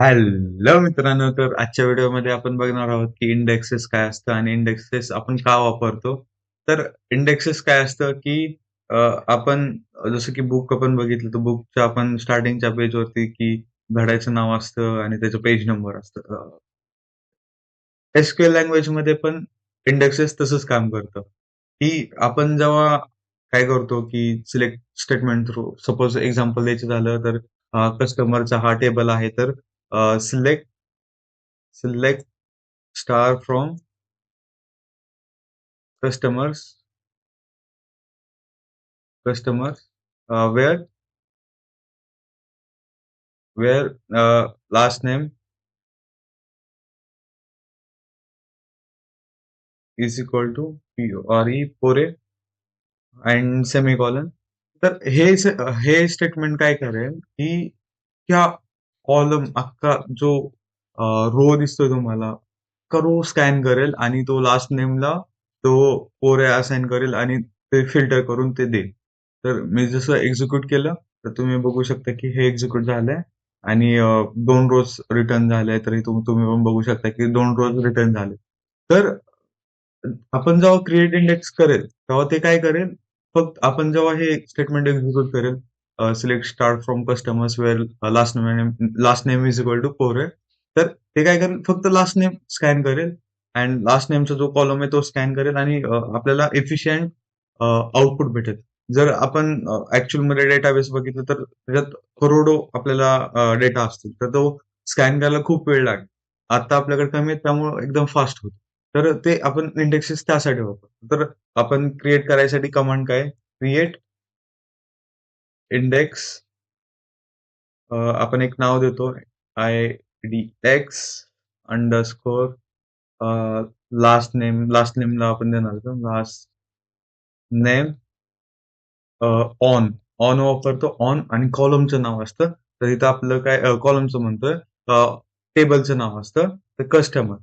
Hello मित्रांनो तर आजच्या व्हिडिओमध्ये आपण बघणार आहोत की इंडेक्सेस काय असतं आणि इंडेक्सेस आपण का वापरतो? तर इंडेक्सेस काय असतं की आपण जसं की बुक आपण बघितलं तर बुकच्या आपण स्टार्टिंगच्या पेजवरती की धड्याचं नाव असतं आणि त्याचं पेज नंबर असतं. एसक्यूएल लँग्वेजमध्ये पण इंडेक्सेस तसंच काम करतं. की आपण जेव्हा काय करतो की select statement through suppose example द्यायचं झालं तर कस्टमरचा हा टेबल आहे तर select select star from customers customers uh, where where uh, last name is equal to P or E pore and semicolon तर हे हे स्टेटमेंट काय करेल की ह्या कॉलम अख्खा जो रो दिसतोय तुम्हाला करो स्कॅन करेल आणि तो लास्ट नेमला तो पोरे असाइन करेल आणि ते फिल्टर करून ते देईल. तर मी जसं एक्झिक्यूट केलं तर तुम्ही बघू शकता की हे एक्झिक्यूट झालंय आणि दोन रोज रिटर्न झाले तरी तुम्ही पण बघू शकता की दोन रोज रिटर्न झाले. तर आपण जेव्हा क्रिएट इंडेक्स करेल तेव्हा ते काय करेल? फक्त आपण जेव्हा हे स्टेटमेंट एक्झिक्यूट करेल select start from customers where last name last name is equal to four आहे. तर ते काय करेल? फक्त लास्ट नेम स्कॅन करेल अँड लास्ट नेमचा जो कॉलम आहे तो स्कॅन करेल आणि आपल्याला एफिशियंट आउटपुट भेटेल. जर आपण ऍक्च्युअलमध्ये डेटाबेस बघितलं तर त्याच्यात करोडो आपल्याला डेटा असतील. तर तो स्कॅन करायला खूप वेळ लागेल. आता आपल्याकडे कमी आहे त्यामुळे एकदम फास्ट होतो. तर ते आपण इंडेक्सेस त्यासाठी वापरतो. तर आपण क्रिएट करायसाठी कमांड काय? क्रिएट इंडेक्स आपण एक नाव देतो I D X underscore last name last नेमला आपण देणार लास्ट नेम ऑन ऑन वापरतो ऑन आणि कॉलमचं नाव असतं. तर इथं आपलं काय कॉलमचं म्हणतोय टेबलचं नाव असतं. तर कस्टमर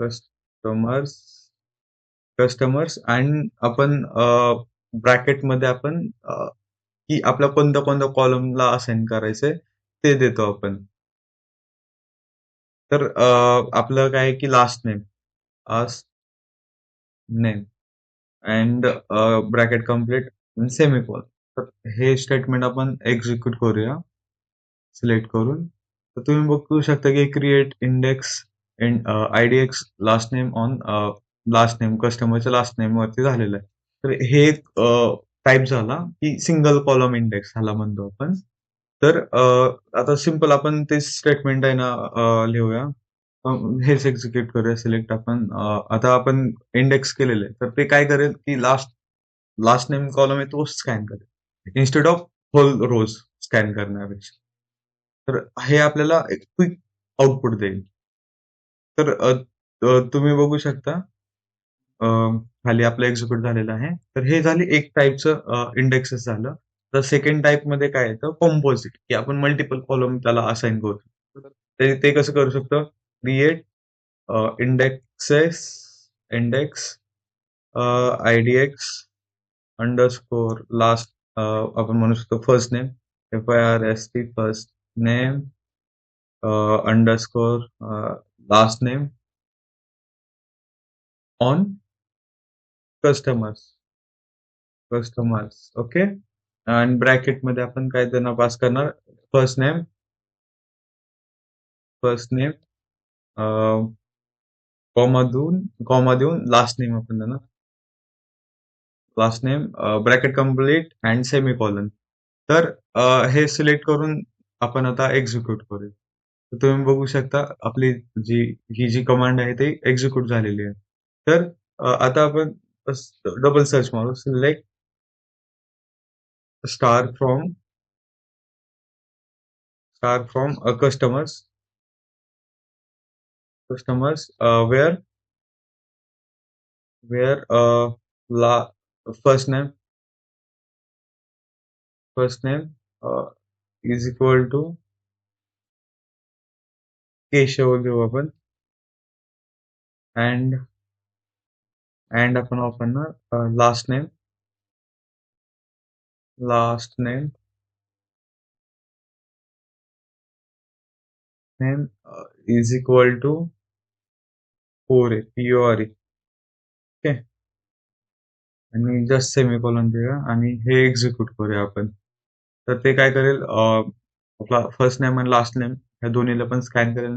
कस्टमर्स कस्टमर्स अँड आपण ब्रॅकेटमध्ये आपण की आपल्या कोणत्या कोणत्या कॉलमला असाइन करायचंय ते देतो आपण. तर आपलं काय की last name name and bracket complete semicolon तर हे स्टेटमेंट आपण एक्झिक्यूट करूया. सिलेक्ट करून. तर तुम्ही बघू शकता की create index IDX last name on last name कस्टमरच्या last name वरती झालेलं आहे. तर हे टाईप झाला की सिंगल कॉलम इंडेक्स ह्याला म्हणतो आपण. तर आता सिंपल आपण ते स्टेटमेंट आहे ना लिहूया. हेच एक्झिक्यूट करूया सिलेक्ट आपण. आता आपण इंडेक्स केलेले तर ते काय करेल की लास्ट लास्ट नेम कॉलम आहे तो स्कॅन करेल. Instead of whole rows scan करण्यापेक्षा. तर हे आपल्याला एक क्विक आउटपुट देईल. तर तुम्ही बघू शकता. खाली आपलं एक्झिक्यूट झालेलं आहे. तर हे झाली एक टाईपचं इंडेक्सेस झालं. तर सेकंड टाईपमध्ये काय येतं? कॉम्पोजिट की आपण मल्टिपल कॉलम त्याला असाइन करू. ते कसं करू शकतो? Create indexes index IDX underscore last आपण म्हणू शकतो first name F I R S T first name underscore last name on customers customers okay आणि ब्रॅकेटमध्ये आपण काय त्यांना पास करणार? First name first name comma देऊन कॉमा देऊन लास्ट नेम आपण त्यांना last name bracket complete and semicolon तर हे सिलेक्ट करून आपण आता एक्झिक्यूट करू तुम्ही बघू शकता आपली जी ही जी कमांड आहे ती एक्झिक्यूट झालेली आहे. तर आता आपण double search model select star from star from a customers customers uh, where where uh la first name first name uh, is equal to Keshav and and and आपण वापरणार last name last name name is equal to four A पीओआर okay आणि just semicolon देऊया आणि हे execute करूया आपण. तर ते काय करेल आपला फर्स्ट नेम आणि लास्ट नेम ह्या दोन्हीला पण स्कॅन करेल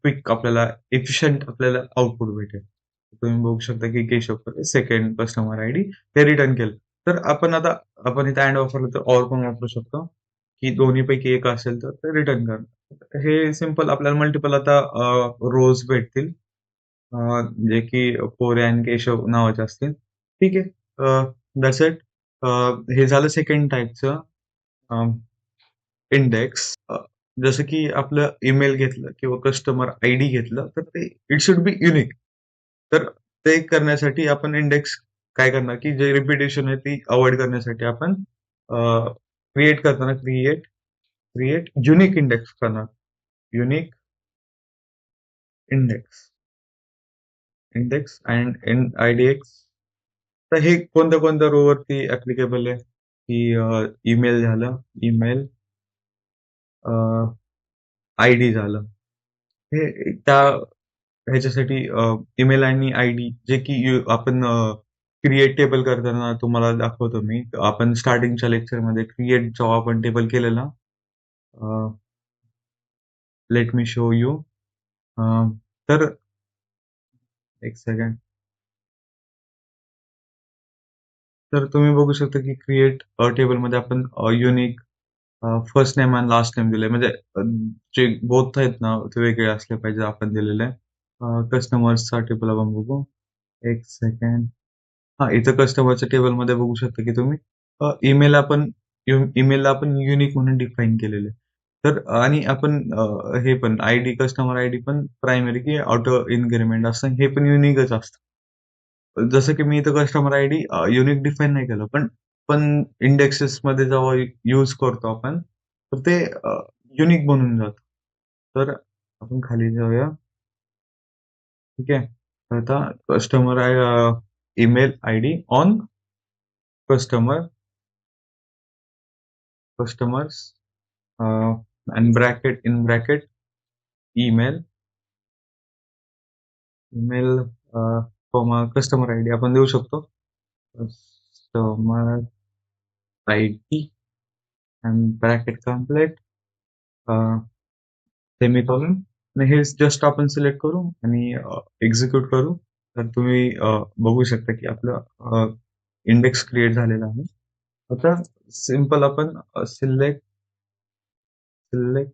क्विक आपल्याला एफिशियंट आपल्याला आउटपुट भेटेल. तुम्ही बघू शकता की Keshav second customer I D ते रिटर्न केलं. तर आपण आता आपण इथे अँड वापरलं तर ऑर पण वापरू शकतो. की दोन्ही पैकी एक असेल तर ते रिटर्न कर हे सिंपल आपल्याला मल्टिपल आता रोज भेटतील. जे की पोरे आणि केशव नावाचे असतील. ठीक आहे. दॅट्स इट हे झालं सेकंड टाईपचं इंडेक्स जसं की आपलं ईमेल घेतलं किंवा कस्टमर आय डी घेतलं तर ते इट शुड बी युनिक तर ते करण्यासाठी आपण इंडेक्स काय करणार की जे रिपिटेशन आहे ती अवॉइड करण्यासाठी आपण क्रिएट करताना क्रिएट क्रिएट युनिक इंडेक्स करणार. Unique index index and in I D X तर हे कोणत्या कोणत्या रोवरती ऍप्लिकेबल आहे? की ईमेल झालं. ईमेल आय डी झालं. हे त्या ह्याच्यासाठी ईमेल आणि आय डी जे की आपण क्रिएट टेबल करताना तुम्हाला दाखवतो मी. आपण स्टार्टिंगच्या लेक्चरमध्ये क्रिएट जॉब आपण टेबल केलेला. लेट मी शो यू तर एक सेकंड तर तुम्ही बघू शकता की क्रिएट टेबलमध्ये आपण युनिक फर्स्ट नेम आणि लास्ट नेम दिले. म्हणजे जे बोथ आहेत ना ते वेगळे असले पाहिजे आपण दिलेले. कस्टमर्सचा टेबल आपण बघू. एक सेकंड हा इथं कस्टमरच्या टेबलमध्ये बघू शकता की तुम्ही ईमेल आपण ईमेलला आपण युनिक म्हणून डिफाईन केलेले तर आणि आपण हे पण I D customer I D पण प्रायमरी की ऑटो इनग्रीमेंट असतं हे पण युनिकच असतं. जसं की मी इथं customer I D unique define नाही केलं पण पण इंडेक्सेस मध्ये जेव्हा यूज करतो आपण तर ते युनिक बनून जात. तर आपण खाली जाऊया. ठीक आहे आता कस्टमर आहे email I D on customer customers and bracket in bracket email email customer I D आपण देऊ शकतो. Customer id and bracket complete semicolon आणि हे जस्ट आपण सिलेक्ट करू आणि एक्झिक्यूट करू. तर तुम्ही बघू शकता की आपलं इंडेक्स क्रिएट झालेला आहे. आता सिंपल आपण select select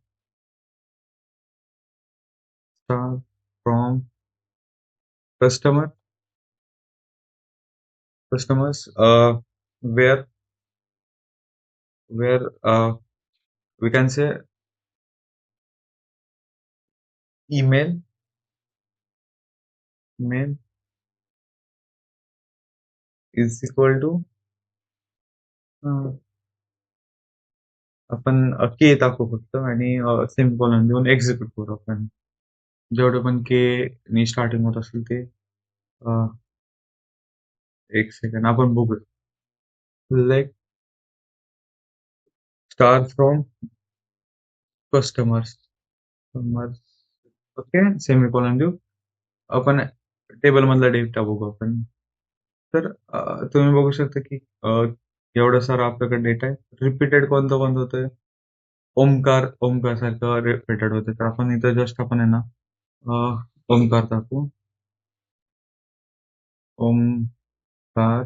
from customer customers where where we can say email. Email is equal to आपण के टाकू फक्त आणि सिंपल देऊन एक्झिक्यूट करू आपण. जेवढे पण के नी स्टार्टिंग होत असेल ते एक सेकंड आपण बघू like star from customers customers okay semicolon देऊ. आपण टेबल मधला डेटा बघू आपण. तर तुम्ही बघू शकता की एवढं सारा आपल्याकडे डेटा आहे. रिपीटेड कोणतं कोणतं होतंय? ओमकार ओमकार सारखं रिपीटेड होते तर आपण इथं जस्ट आपण आहे ना ओमकार टाकू. ओमकार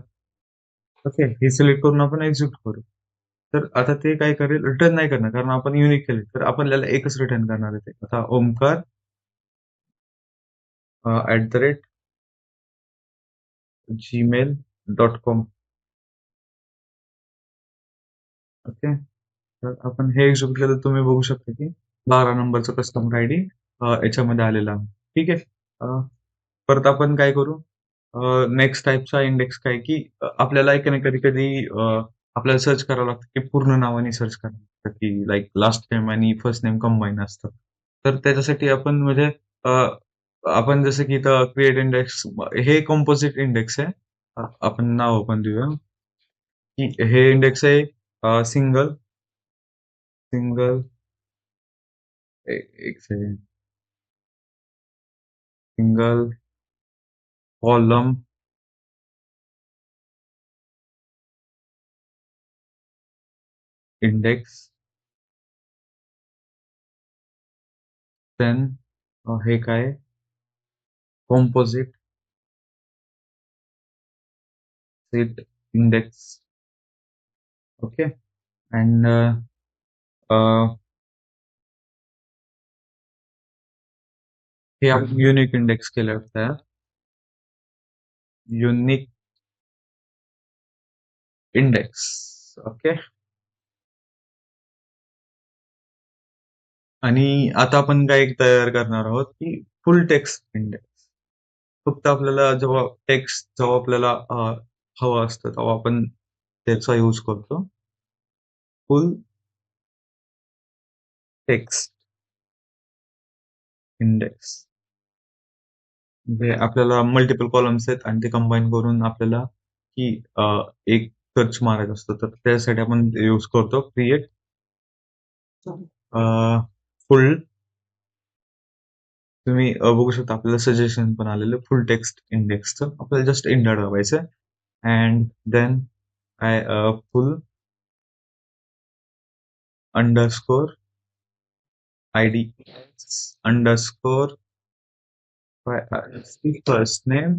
ओके हे सिलेक्ट करून आपण एक्झिक्यूट करू. तर आता ते काय करेल? रिटर्न नाही करणार कारण आपण युनिक केले. तर आपल्याला एकच रिटर्न करणार आहे ते. आता Omkar at the rate Gmail dot com okay तर आपण हे एक्झिक्यूट केलं तुम्ही बघू शकता की बारा नंबरचा कस्टमर आय डी याच्यामध्ये आलेला आहे. ठीक आहे? परत आपण काय करू? नेक्स्ट टाईपचा इंडेक्स काय की आपल्याला एक ना कधी कधी आपल्याला सर्च करावं लागतं की पूर्ण नावाने सर्च करावं लागतं की लाईक लास्ट नेम आणि फर्स्ट नेम कंबाईन असतं. तर त्याच्यासाठी आपण म्हणजे आपण जसं की इथं क्रिएट इंडेक्स हे कॉम्पोजिट इंडेक्स आहे आपण नाव आपण देऊया हे इंडेक्स आहे सिंगल सिंगल एक second single column index then हे काय composite set index okay and हे आपण युनिक इंडेक्स केलं तयार युनिक इंडेक्स ओके आणि आता आपण काय तयार करणार आहोत की फुल टेक्स्ट इंडेक्स फक्त आपल्याला जेव्हा टेक्स्ट जेव्हा आपल्याला हवं असतं तेव्हा आपण त्याचा यूज करतो. फुल टेक्स्ट इंडेक्स म्हणजे आपल्याला मल्टिपल कॉलम्स आहेत आणि ते कंबाईन करून आपल्याला की एक सर्च मारायचं असतं. तर त्यासाठी आपण यूज करतो क्रिएट फुल तुम्ही बघू शकता आपल्याला सजेशन पण आलेलं फुल टेक्स्ट इंडेक्सचं आपल्याला just enter दाबायचं and then I full underscore I D underscore first name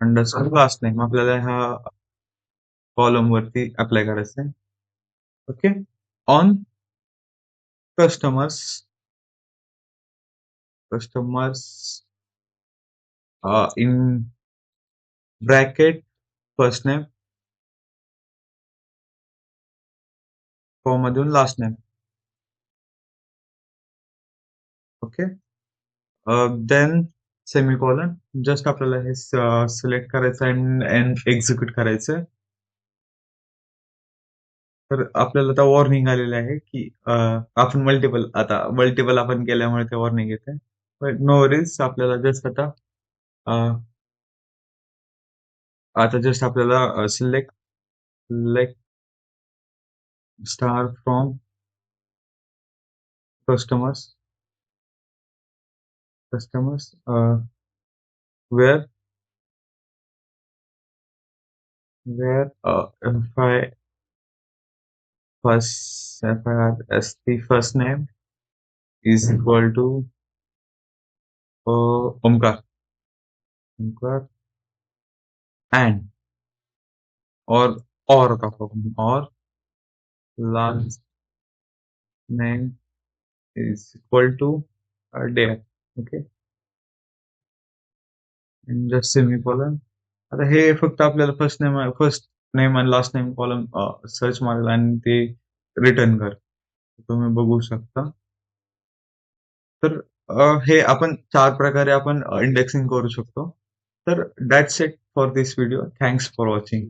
underscore last name आपल्याला ह्या कॉलम वरती अप्लाय करायचं आहे okay on customers customers uh, in bracket first name मधून last name okay then semicolon just आपल्याला हे uh, select करायचं and execute करायचं तर आपल्याला आता वॉर्निंग आलेलं आहे की uh, आपण मल्टिपल आता मल्टिपल आपण केल्यामुळे ते वॉर्निंग येते बट नो वरीज आपल्याला जस्ट आता आता जस्ट आपल्याला select select star from customers customers uh, where where uh, if I first if I have as the first name is equal to uh, Omkar Omkar and. or or or last name is equal to uh, dare. Okay just semicolon आता हे फक्त आपल्याला first name first name आणि last name column search मारेल आणि ते return कर. तुम्ही बघू शकता. तर हे आपण चार प्रकारे आपण इंडेक्सिंग करू शकतो. तर that's it for this video thanks for watching